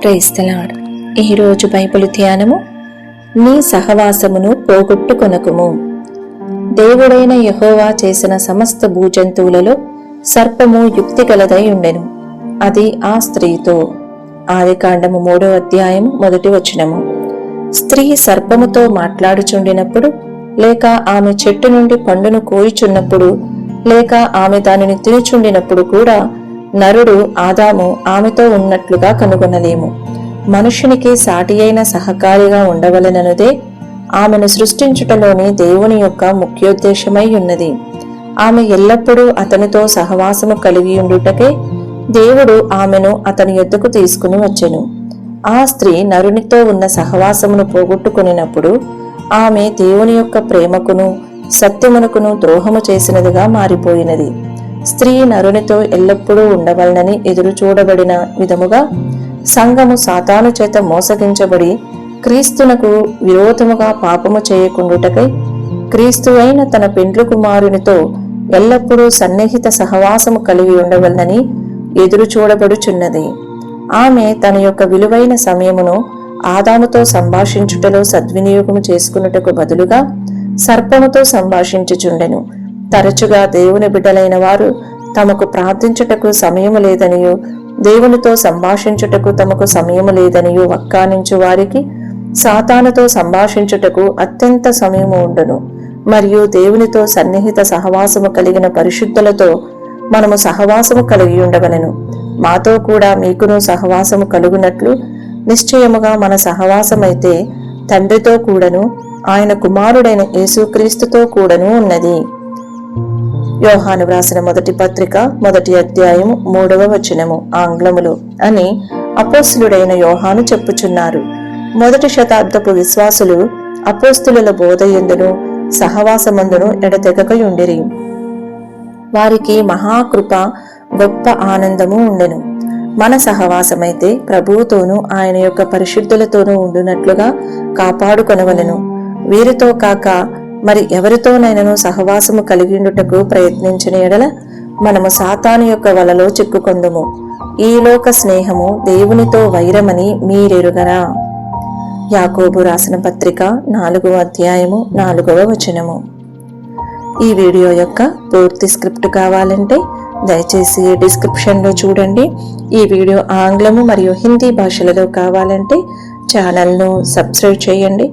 క్రైస్తలాడు. ఈరోజు బైబిల్ ధ్యానము నీ సహవాసమును పోగొట్టుకొనకుము. దేవుడైన యహోవా చేసిన సమస్త భూజంతువులలో సర్పము యుక్తి గలదై ఉండెను. అది ఆ స్త్రీతో. ఆదికాండము మూడో అధ్యాయము మొదటి వచనము. స్త్రీ సర్పముతో మాట్లాడుచుండినప్పుడు లేక ఆమె చెట్టు నుండి పండును కోయిచున్నప్పుడు లేక ఆమె దానిని తినుచుండినప్పుడు కూడా నరుడు ఆదాము ఆమెతో ఉన్నట్లుగా కనుగొనలేము. మనుషునికి సాటి అయిన సహకారిగా ఉండవలననుదే ఆమెను సృష్టించుటలోని దేవుని యొక్క ముఖ్యోద్దేశమై ఉన్నది. ఆమె ఎల్లప్పుడూ అతనితో సహవాసము కలిగి ఉండుటకే దేవుడు ఆమెను అతని ఎద్దుకు తీసుకుని వచ్చెను. ఆ స్త్రీ నరునితో ఉన్న సహవాసమును పోగొట్టుకునినప్పుడు ఆమె దేవుని యొక్క ప్రేమకును సత్యమునకును ద్రోహము చేసినదిగా మారిపోయినది. స్త్రీ నరునితో ఎల్లప్పుడూ ఉండవలనని ఎదురు చూడబడిన విధముగా సంఘము సాతాను చేత మోసగించబడి క్రీస్తునకు విరోధముగా పాపము చేయకుండుటకై క్రీస్తు అయిన తన పెండ్లు కుమారునితో ఎల్లప్పుడూ సన్నిహిత సహవాసము కలిగి ఉండవలనని ఎదురు చూడబడుచున్నది. ఆమె తన యొక్క విలువైన సమయమును ఆదాముతో సంభాషించుటలో సద్వినియోగము చేసుకున్నటకు బదులుగా సర్పముతో సంభాషించుచుండెను. తరచుగా దేవుని బిడ్డలైన వారు తమకు ప్రార్థించుటకు సమయము లేదనియో దేవునితో సంభాషించుటకు తమకు సమయము లేదనియో వక్కానించు వారికి సాతానుతో సంభాషించుటకు అత్యంత సమయము ఉండును. మరియు దేవునితో సన్నిహిత సహవాసము కలిగిన పరిశుద్ధులతో మనము సహవాసము కలిగి ఉండవలను. మాతో కూడా మీకును సహవాసము కలుగునట్లు నిశ్చయముగా మన సహవాసమైతే తండ్రితో కూడను ఆయన కుమారుడైన యేసుక్రీస్తుతో కూడను ఉన్నది. యోహాను వ్రాసిన మొదటి పత్రిక మొదటి అధ్యాయం మూడవ వచనము ఆంగ్లములో అని అపోస్తులుడైన యోహాను చెప్పుచున్నారు. మొదటి శతాబ్దపు విశ్వాసులు అపోస్తుల బోధ ఎందును సహవాసమందును ఎడతెగకయుండిరి. వారికి మహాకృప గొప్ప ఆనందము ఉండెను. మన సహవాసమైతే ప్రభువుతోనూ ఆయన యొక్క పరిశుద్ధులతోనూ ఉండునట్లుగా కాపాడుకొనవలను. వీరితో కాక మరి ఎవరితోనైనను సహవాసము కలిగిండుటకు ప్రయత్నించిన ఎడల మనము సాతాను యొక్క వలలో చిక్కుకొందుము. ఈలోక స్నేహము దేవునితో వైరమని మీరెరుగరా? యాకోబు రాసిన పత్రిక నాలుగవ అధ్యాయము నాలుగవ వచనము. ఈ వీడియో యొక్క పూర్తి స్క్రిప్ట్ కావాలంటే దయచేసి డిస్క్రిప్షన్లో చూడండి. ఈ వీడియో ఆంగ్లము మరియు హిందీ భాషలలో కావాలంటే ఛానల్ను సబ్స్క్రైబ్ చేయండి.